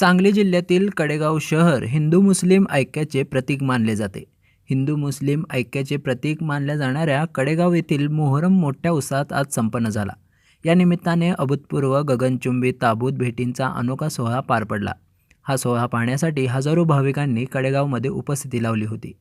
सांगली जिल्ह्यातील कडेगाव शहर हिंदू मुस्लिम ऐक्याचे प्रतीक मानले जाते. हिंदू मुस्लिम ऐक्याचे प्रतीक मानल्या जाणाऱ्या कडेगाव येथील मोहरम मोठ्या उत्साहात आज संपन्न झाला. या निमित्ताने अभूतपूर्व गगनचुंबी ताबूत भेटींचा अनोखा सोहळा पार पडला. हा सोहळा पाहण्यासाठी हजारो भाविकांनी कडेगावमध्ये उपस्थिती लावली होती.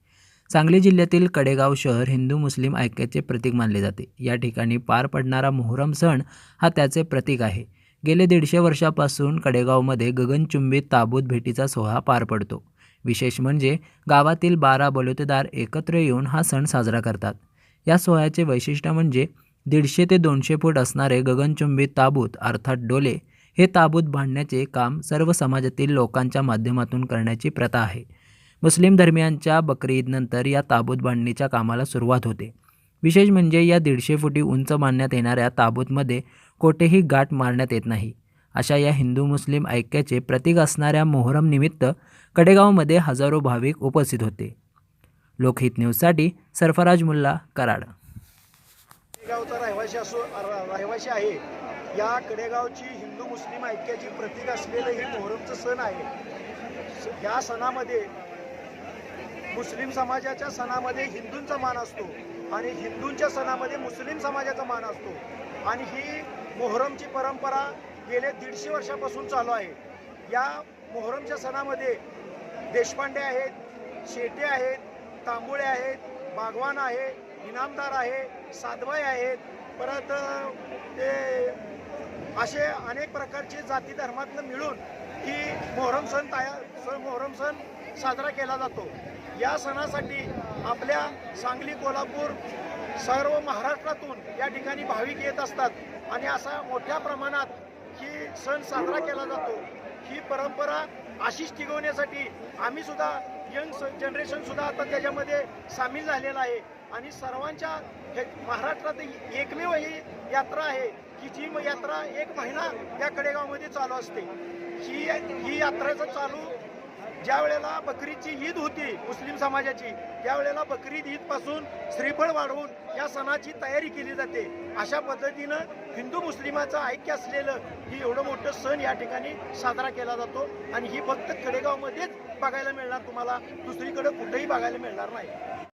सांगली जिल्ह्यातील कडेगाव शहर हिंदू मुस्लिम ऐक्याचे प्रतीक मानले जाते. या ठिकाणी पार पडणारा मोहरम सण हा त्याचे प्रतीक आहे. गेले दीडशे वर्षापासून कडेगावमध्ये गगनचुंबी ताबूत भेटीचा सोहळा पार पडतो. विशेष म्हणजे गावातील बारा बलुतेदार एकत्र येऊन हा सण साजरा करतात. या सोहळ्याचे वैशिष्ट्य म्हणजे दीडशे ते दोनशे फूट असणारे गगनचुंबी ताबूत अर्थात डोले हे ताबूत बांधण्याचे काम सर्व समाजातील लोकांच्या माध्यमातून करण्याची प्रथा आहे. मुस्लिम धर्मियांच्या बकरी ईदनंतर या ताबूत बांधणीच्या कामाला सुरुवात होते. विशेष म्हणजे या दीडशे फुटी उंच मानण्यात येणाऱ्या ताबूतमध्ये कोठेही गाठ मारण्यात येत नाही. अशा या हिंदू मुस्लिम ऐक्याचे प्रतीक असणाऱ्या मोहरमनिमित्त कडेगावमध्ये हजारो भाविक उपस्थित होते. लोकहित न्यूजसाठी सरफराज मुल्ला कराड. कडेगावचा रहिवासी असो र- रहिवासी आहे. या कडेगावची हिंदू मुस्लिम ऐक्याची प्रतीक असलेलं हे मोहरमचं सण आहे. या सणामध्ये मुस्लिम समाजाच्या सणामध्ये हिंदूंचा मान असतो. आणि हिंदूंच्या सणामध्ये मुस्लिम समाजाचा मान असतो. आणि ही मोहरमची परंपरा गेले दीडशे वर्षापासून चालू आहे. या मोहरमच्या सणामध्ये देशपांडे आहेत शेटे आहेत तांबुळे आहेत बागवान आहे इनामदार आहे साधवाई आहेत. परत ते असे अनेक प्रकारचे जाती धर्मातनं मिळून ही मोहरम सण तयार सण मोहरम सण साजरा केला जातो. या सणासाठी आपल्या सांगली कोल्हापूर सर्व महाराष्ट्रातून या ठिकाणी भाविक येत असतात. आणि असा मोठ्या प्रमाणात ही सण साजरा केला जातो. ही परंपरा अशीच टिकवण्यासाठी आम्ही सुद्धा यंग जनरेशन सुद्धा आता त्याच्यामध्ये सामील झालेलं आहे. आणि सर्वांच्या हे महाराष्ट्रात एकमेव ही यात्रा आहे की जी यात्रा एक महिना या कडेगावमध्ये चालू असते. ही ही यात्रेचं चालू ज्या वेळेला बकरीची ईद होती मुस्लिम समाजाची त्यावेळेला बकरीद ईदपासून श्रीफळ वाढवून या सणाची तयारी केली जाते. अशा पद्धतीनं हिंदू मुस्लिमाचं ऐक्य असलेलं ही एवढं मोठं सण या ठिकाणी साजरा केला जातो. आणि ही फक्त कडेगावमध्येच बघायला मिळणार तुम्हाला दुसरीकडे कुठेही बघायला मिळणार नाही.